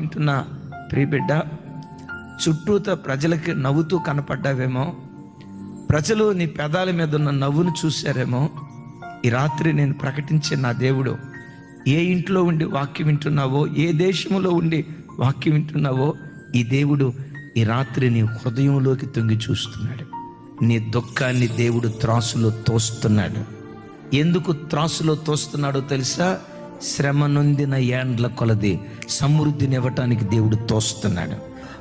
వింటున్న. ప్రియబిడ్డ చుట్టూత ప్రజలకి నవ్వుతూ కనపడ్డావేమో ప్రజలు నీ పెదాల మీద ఉన్న నవ్వును చూశారేమో ఈ రాత్రి నేను ప్రకటించే నా దేవుడు ఏ ఇంట్లో ఉండి వాక్యం వింటున్నావో ఏ దేశంలో ఉండి వాక్యం వింటున్నావో ఈ దేవుడు ఈ రాత్రి నీ హృదయంలోకి తొంగి చూస్తున్నాడు. నీ దుఃఖాన్ని దేవుడు త్రాసులో తోస్తున్నాడు. ఎందుకు త్రాసులో తోస్తున్నాడో తెలుసా? శ్రమ నొందిన ఏండ్ల కొలది సమృద్ధిని ఇవ్వటానికి దేవుడు తోస్తున్నాడు.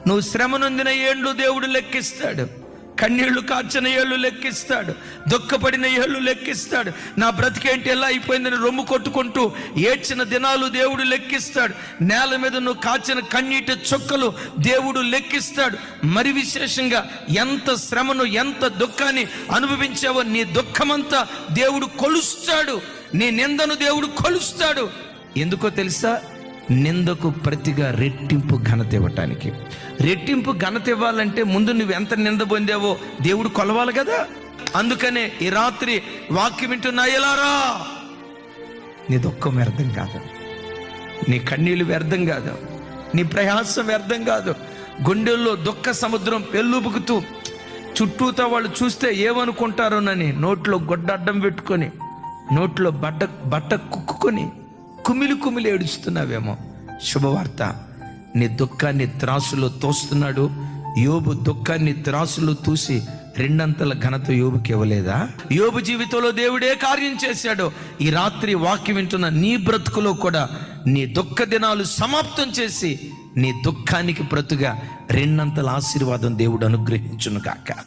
నువ్వు శ్రమ నొందిన ఏండ్లు దేవుడు లెక్కిస్తాడు. కన్నీళ్ళు కార్చిన ఏళ్ళు లెక్కిస్తాడు దుఃఖపడిన ఏళ్ళు లెక్కిస్తాడు. నా బ్రతికేంటి ఎలా అయిపోయిందని రొమ్ము కొట్టుకుంటూ ఏడ్చిన దినాలు దేవుడు లెక్కిస్తాడు. నేల మీద నువ్వు కాచిన కన్నీటి చుక్కలు దేవుడు లెక్కిస్తాడు. మరి విశేషంగా ఎంత శ్రమను ఎంత దుఃఖాన్ని అనుభవించావో నీ దుఃఖమంతా దేవుడు కొలుస్తాడు. నీ నిందను దేవుడు కొలుస్తాడు. ఎందుకో తెలుసా? నిందకు ప్రతిగా రెట్టింపు ఘనత ఇవ్వటానికి. రెట్టింపు ఘనత ఇవ్వాలంటే ముందు నువ్వు ఎంత నింద పొందావో దేవుడు కొలవాలి కదా. అందుకనే ఈ రాత్రి వాక్యం వింటున్నా ఎలారా? నీ దుఃఖం వ్యర్థం కాదు. నీ కన్నీళ్ళు వ్యర్థం కాదు. నీ ప్రయాసం వ్యర్థం కాదు. గుండెల్లో దుఃఖ సముద్రం పెళ్ళుబుకుతూ చుట్టూతో వాళ్ళు చూస్తే ఏమనుకుంటారోనని నోట్లో గొడ్డ అడ్డం పెట్టుకొని నోట్లో బట్ట బట్ట కుక్కుకొని కుమిలి కుమిలి ఏడుస్తున్నావేమో. శుభవార్త. నీ దుఃఖాన్ని త్రాసులో తోస్తున్నాడు. యోబు దుఃఖాన్ని త్రాసులో తూసి రెండంతల ఘనత యోబుకి ఇవ్వలేదా? యోబు జీవితంలో దేవుడే కార్యం చేశాడు. ఈ రాత్రి వాక్యం వింటున్న నీ బ్రతుకులో కూడా నీ దుఃఖ దినాలు సమాప్తం చేసి నీ దుఃఖానికి ప్రతుగా రెండంతల ఆశీర్వాదం దేవుడు అనుగ్రహించును కాక